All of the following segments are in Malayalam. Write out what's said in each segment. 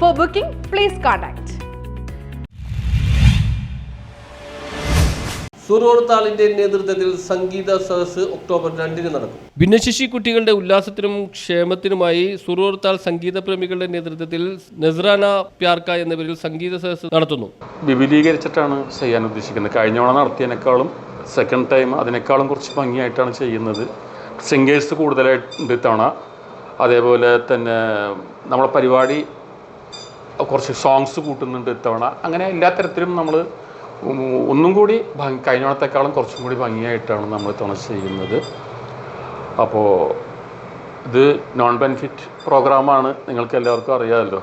ഫോർ ബുക്കിംഗ് പ്ലീസ് കോൺടാക്ട് സുറോർത്താളിന്റെ നേതൃത്വത്തിൽ സംഗീത സദസ് ഒക്ടോബർ രണ്ടിന് നടക്കും. ഭിന്നശേഷി കുട്ടികളുടെ ഉല്ലാസത്തിനും ക്ഷേമത്തിനുമായി സുറോർത്താൾ സംഗീത പ്രേമികളുടെ നേതൃത്വത്തിൽ നസ്രാന പ്യാർക്ക എന്ന പേരിൽ സംഗീത സദസ് നടത്തുന്നു. വിപുലീകരിച്ചിട്ടാണ് ചെയ്യാൻ ഉദ്ദേശിക്കുന്നത്. കഴിഞ്ഞ തവണ നടത്തിയതിനേക്കാളും സെക്കൻഡ് ടൈം അതിനേക്കാളും കുറച്ച് ഭംഗിയായിട്ടാണ് ചെയ്യുന്നത്. സിംഗേഴ്സ് കൂടുതലായിട്ടുണ്ട് തവണ അതേപോലെ തന്നെ നമ്മുടെ പരിപാടി കുറച്ച് സോങ്സ് കൂട്ടുന്നുണ്ട് ഇത്തവണ. അങ്ങനെ എല്ലാ തരത്തിലും നമ്മൾ ഒന്നും കൂടി ഭംഗി കഴിഞ്ഞ തവണത്തെക്കാളും കുറച്ചും കൂടി ഭംഗിയായിട്ടാണ് നമ്മൾ ഇത്തവണ ചെയ്യുന്നത്. അപ്പോൾ ഇത് നോൺ ബെനിഫിറ്റ് പ്രോഗ്രാമാണ് നിങ്ങൾക്ക് എല്ലാവർക്കും അറിയാമല്ലോ.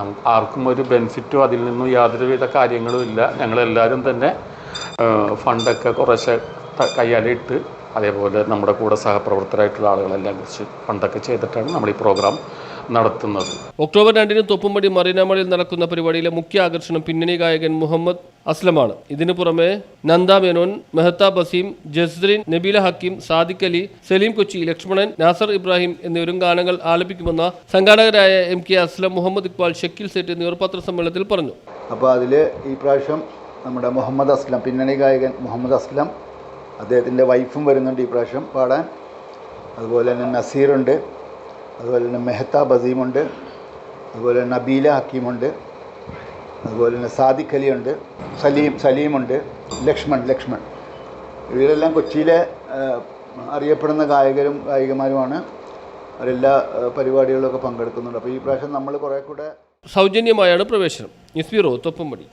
നമുക്ക് ആർക്കും ഒരു ബെനിഫിറ്റോ അതിൽ നിന്നും യാതൊരുവിധ കാര്യങ്ങളും ഇല്ല. ഞങ്ങളെല്ലാവരും തന്നെ ഫണ്ടൊക്കെ കുറേശ്ശെ കയ്യാലിട്ട് അതേപോലെ നമ്മുടെ കൂടെ സഹപ്രവർത്തകരായിട്ടുള്ള ആളുകളെല്ലാം കുറിച്ച് ഫണ്ടൊക്കെ ചെയ്തിട്ടാണ് നമ്മൾ ഈ പ്രോഗ്രാം നടത്തുന്നത്. ഒക്ടോബർ രണ്ടിന് തൊപ്പുംപടി മറീനാമളിൽ നടക്കുന്ന പരിപാടിയിലെ മുഖ്യ ആകർഷണം പിന്നണി ഗായകൻ മുഹമ്മദ് അസ്ലമാണ്. ഇതിനു പുറമെ നന്ദ മേനോൻ മെഹത്ത ബസീം ജസ്രീൻ നബീല ഹക്കീം സാദിഖ് അലി സലീം കൊച്ചി ലക്ഷ്മണൻ നാസർ ഇബ്രാഹിം എന്നിവരും ഗാനങ്ങൾ ആലപിക്കുമെന്ന സംഘാടകരായ എം കെ അസ്ലം മുഹമ്മദ് ഇക്ബാൽ ഷക്കീൽ സേറ്റ് എന്നിവർ പത്രസമ്മേളനത്തിൽ പറഞ്ഞു. അപ്പോൾ അതിൽ ഈ പ്രാവശ്യം നമ്മുടെ മുഹമ്മദ് അസ്ലം പിന്നണി ഗായകൻ മുഹമ്മദ് അസ്ലം അദ്ദേഹത്തിന്റെ വൈഫും വരുന്നുണ്ട് ഈ പ്രാവശ്യം പാടാൻ. അതുപോലെ തന്നെ നസീറുണ്ട്. അതുപോലെ തന്നെ മെഹത്താബ് അസീമുണ്ട്. അതുപോലെ നബീല ഹക്കീമുണ്ട്. അതുപോലെ തന്നെ സാദിഖ് അലിയുണ്ട്. സലീം സലീമുണ്ട്. ലക്ഷ്മൺ ലക്ഷ്മൺ. ഇവരെല്ലാം കൊച്ചിയിലെ അറിയപ്പെടുന്ന ഗായകരും ഗായികമാരുമാണ്. അവരെല്ലാ പരിപാടികളിലൊക്കെ പങ്കെടുക്കുന്നുണ്ട്. അപ്പോൾ ഈ പ്രാവശ്യം നമ്മൾ കുറേ കൂടെ സൗജന്യമായാണ് പ്രവേശനം. News bureau Thoppumpady.